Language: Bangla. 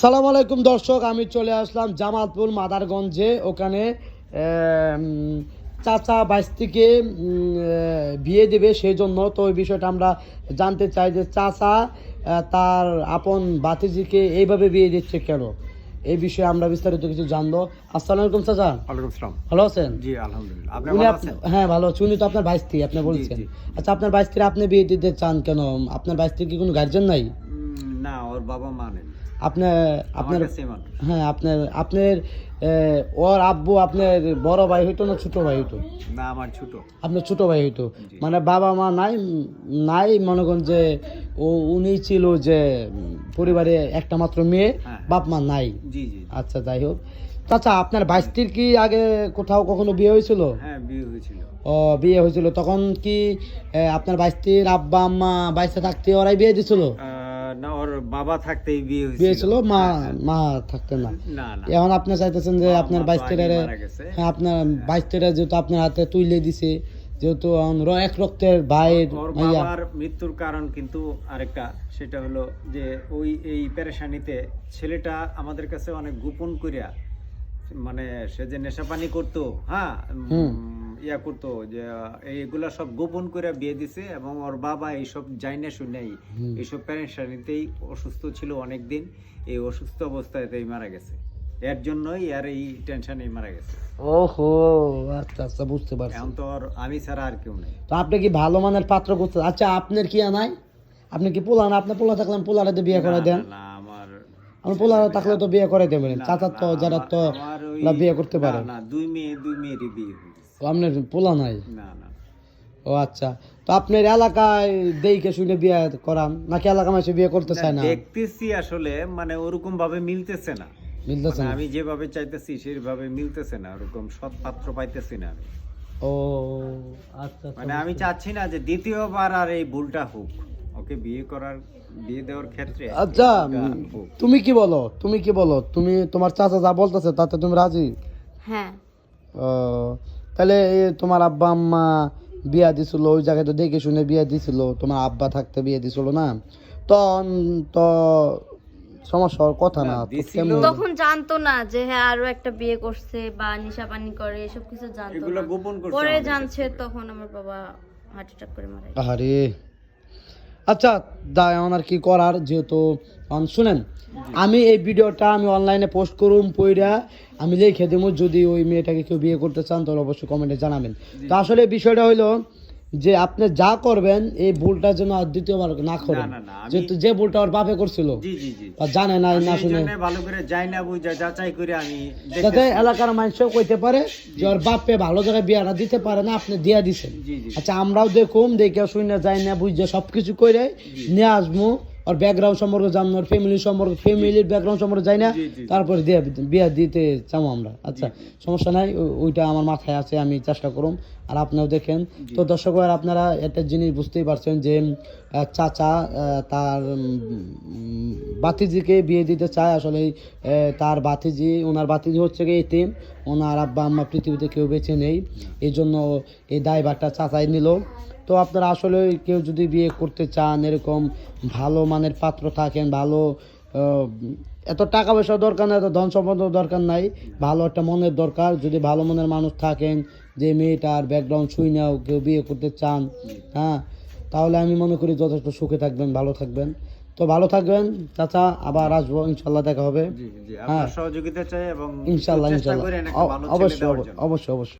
সালাম আলাইকুম দর্শক। আমি চলে আসলাম জামালপুর মাদারগঞ্জে। ওখানে চাচা বাইস্তিকে বিয়ে দেবে সেই জন্য তো ওই বিষয়টা আমরা জানতে চাই যে চাচা তার আপন বাতিজিকে এইভাবে বিয়ে দিচ্ছে কেন? এই বিষয়ে আমরা বিস্তারিত কিছু জানব। আসসালামু আলাইকুম চাচা। ওয়ালাইকুম ভালো আছেন? জি আলহামদুলিল্লাহ। আপনি ভালো আছেন? হ্যাঁ ভালো আছি। উনি তো আপনার বাইস্তি আপনি বলছেন। আচ্ছা আপনার বাইস্তির আপনি বিয়ে দিতে চান কেন? আপনার বাইস্তির কি কোনো গার্জেন নাই? না ওর বাবা আপনার আপনার হ্যাঁ আপনার আপনার ওর আব্বু আপনার বড় ভাই হইতো না ছোট ভাই হইতো? না আমার ছোট। আপনার ছোট ভাই হইতো? মানে বাবা মা নাই নাই মনে করেন যে ও উনি ছিল যে পরিবারে একটা মাত্র মেয়ে হ্যাঁ। বাপ মা নাই। জি জি আচ্ছা যাই হোক। আচ্ছা আপনার বাইশটির কি আগে কোথাও কখনো বিয়ে হয়েছিল? হ্যাঁ বিয়ে হয়েছিল। ও বিয়ে হয়েছিল। তখন কি আপনার বাইশটির আব্বা আম্মা বাইশে থাকতে ওরাই বিয়ে দিছিল? বাবা থাকতেই বিয়ে হয়েছিল। বিয়ে ছিল মা মা থাকতেন না। এখন আপনি চাইতেছেন যে আপনার বাইশ তেরারে হ্যাঁ আপনার বাইশ তেরা যেহেতু আপনার হাতে তুলে দিছে যেহেতু এক রক্তের ভাইয়ের বাবার মৃত্যুর কারণ কিন্তু আরেকটা সেটা হলো যে ওই এই পেরেশানিতে ছেলেটা আমাদের কাছে অনেক গোপন করিয়া মানে সে যে নেশা পানি করতো হ্যাঁ। ইয়া করতো যে এইগুলা সব গোপন করে বিয়ে দিছে এবং ওর বাবা এইসব যাইনা শুনেই। এইসব পেরেশানিতেই অসুস্থ ছিল অনেক দিন এই অসুস্থ অবস্থাতেই মারা গেছে। এর জন্যই আর এই টেনশনেই মারা গেছে। ওহো আচ্ছা আচ্ছা বুঝতে পারছি। এখন তো আর আমি ছাড়া আর কেউ নেই। তো আপনি কি ভালো মানের পাত্র করতে আচ্ছা আপনার কি নাই? আপনি কি পোলা না? আপনার পোলা থাকলে পোলারে বিয়ে করে দেন। না, আমার পোলারা থাকলে তো বিয়ে করে দেবেন। চাচার তো যারা তো বিয়ে করতে পারে। না দুই মেয়ে দুই মেয়েরই বিয়ে আপনার পোলা নাই? না না। ও আচ্ছা। তো আপনার এলাকায় দেইকে শুনে বিয়ে করান? নাকি এলাকা মাসে বিয়ে করতে চায় না? দেখতেছি আসলে মানে ওরকম ভাবে মিলতেছে না। মিলতেছে মানে না? আমি যেভাবে চাইতেছি সেভাবে মিলতেছে না। ওরকম সৎ পাত্র পাইতেছি না আমি। ও আচ্ছা আচ্ছা মানে আমি চাচ্ছি না যে দ্বিতীয়বার আর এই ভুলটা হোক। ওকে বিয়ে করার বিয়ে দেওয়ার ক্ষেত্রে আচ্ছা। তুমি কি বলো? তুমি কি বলো? তুমি তোমার চাচা যা বলতেছে তাতে তুমি রাজি? হ্যাঁ। ও তাহলে তোমার আব্বা আম্মা বিয়া দিছিল ওই জায়গায় তো দেখে শুনে বিয়া দিছিল তোমার আব্বা থাকতে বিয়ে দিছিল না? তখন তো সমস্যা হওয়ার কথা না তখন জানতো না যে হ্যাঁ আরও একটা বিয়ে করছে বা নিশা পানি করে এসব কিছু জানতো না। পরে জানছে তখন আমার বাবা হার্ট অ্যাটাক করে মারা আরে আচ্ছা দা এখন আর কি করার, যেহেতু শুনেন, আমি এই ভিডিওটা আমি অনলাইনে পোস্ট করুম পইরা আমি লিখে দেবো যদি ওই মেয়েটাকে কেউ বিয়ে করতে চান, তাহলে অবশ্যই কমেন্টে জানাবেন। তো আসলে বিষয়টা হলো যে আপনি যা করবেন এই ভুলটা যেন আর দ্বিতীয়বার না করেন। যেহেতু যে ভুলটা ওর বাপে করছিল জি জি জি। বা জানে না না শুনে। ভালো করে যাই না বুঝা যাচাই করে আমি যাতে এলাকার মানুষও কইতে পারে যে ওর বাপে ভালো জায়গায় বিয়াটা দিতে পারে না আপনি দিয়া দিছেন। জি জি। আচ্ছা আমরাও দেখুম দেখে শুনে যাই না বুঝে সবকিছু করে নিয়ে আসব। ওর ব্যাকগ্রাউন্ড সম্পর্কে জানব ওর ফ্যামিলি সম্পর্কে ফ্যামিলির ব্যাকগ্রাউন্ড সম্পর্কে যাই না। তারপরে দিয়ে বিয়া দিতে চাবো আমরা। আচ্ছা সমস্যা নাই ওইটা আমার মাথায় আছে আমি চেষ্টা করুম। আর আপনিও দেখেন। তো দর্শক ভাইয়েরা আপনারা একটা জিনিস বুঝতেই পারছেন যে চাচা তার বাতিজিকে বিয়ে দিতে চায় আসলে তার বাতিজি ওনার বাতিজি হচ্ছে কি এতিম। ওনার আব্বা আম্মা পৃথিবীতে কেউ বেঁচে নেই। এই জন্য এই দায়ভারটা চাচাই নিল। তো আপনারা আসলে কেউ যদি বিয়ে করতে চান এরকম ভালো মানের পাত্র থাকেন ভালো এত টাকা পয়সা দরকার নাই এত ধন সম্পদ দরকার নাই ভালো একটা মনের দরকার। যদি ভালো মনের মানুষ থাকেন যে মেয়েটার ব্যাকগ্রাউন্ড শুই নাও কেউ বিয়ে করতে চান হ্যাঁ তাহলে আমি মনে করি যথেষ্ট সুখে থাকবেন ভালো থাকবেন। তো ভালো থাকবেন চাচা আবার আসব ইনশাল্লাহ দেখা হবে। হ্যাঁ। সহযোগিতা চাই এবং ইনশাল্লাহ ইনশাল্লাহ। অবশ্যই অবশ্যই অবশ্যই।